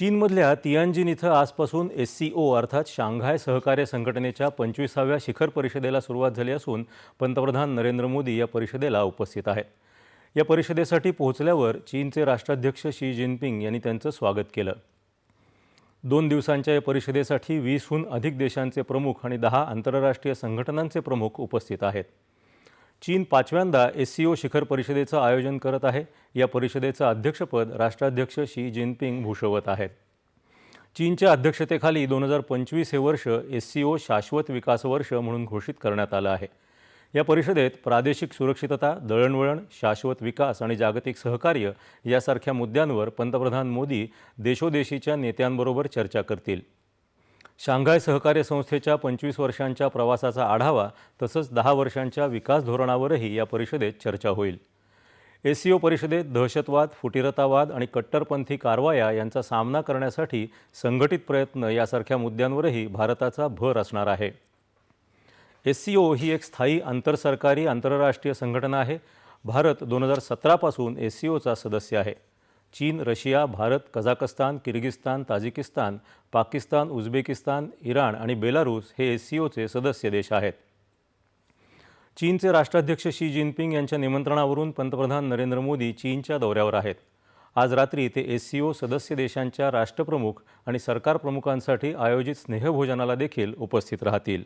चीनमधल्या तियानजिन इथं आजपासून एस सी ओ अर्थात शांघाय सहकार्य संघटनेच्या पंचवीसाव्या शिखर परिषदेला सुरुवात झाली असून पंतप्रधान नरेंद्र मोदी या परिषदेला उपस्थित आहेत. या परिषदेसाठी पोहोचल्यावर चीनचे राष्ट्राध्यक्ष शी जिनपिंग यांनी त्यांचं स्वागत केलं. दोन दिवसांच्या या परिषदेसाठी वीसहून अधिक देशांचे प्रमुख आणि दहा आंतरराष्ट्रीय संघटनांचे प्रमुख उपस्थित आहेत. चीन पाचव्यांदा एस सी ओ शिखर परिषदेचं आयोजन करत आहे. या परिषदेचं अध्यक्षपद राष्ट्राध्यक्ष शी जिनपिंग भूषवत आहेत. चीनच्या अध्यक्षतेखाली दोन हजार पंचवीस हे वर्ष एस सी ओ शाश्वत विकास वर्ष म्हणून घोषित करण्यात आलं आहे. या परिषदेत प्रादेशिक सुरक्षितता दळणवळण शाश्वत विकास आणि जागतिक सहकार्य यासारख्या मुद्द्यांवर पंतप्रधान मोदी देशोदेशीच्या नेत्यांबरोबर चर्चा करतील. शांघाय सहकार्य संस्थेच्या पंचवीस वर्षांच्या प्रवासाचा आढावा तसंच दहा वर्षांच्या विकास धोरणावरही या परिषदेत चर्चा होईल. एस सी ओ परिषदेत दहशतवाद फुटीरतावाद आणि कट्टरपंथी कारवाया यांचा सामना करण्यासाठी संघटित प्रयत्न यासारख्या मुद्द्यांवरही भारताचा भर असणार आहे. एससीओ ही एक स्थायी आंतरसरकारी आंतरराष्ट्रीय संघटना आहे. भारत दोन हजार सतरापासून एस सदस्य आहे. चीन Russia Bharat Kazakhstan Kyrgyzstan Tajikistan Pakistan Uzbekistan Iran आणि बेलारूस हे एस सी ओचे सदस्य देश आहेत. चीनचे राष्ट्राध्यक्ष शी जिनपिंग यांच्या निमंत्रणावरून पंतप्रधान नरेंद्र मोदी चीनच्या दौऱ्यावर आहेत. आज रात्री ते एस सी ओ सदस्य देशांच्या राष्ट्रप्रमुख आणि सरकार प्रमुखांसाठी आयोजित स्नेहभोजनाला देखील उपस्थित राहतील.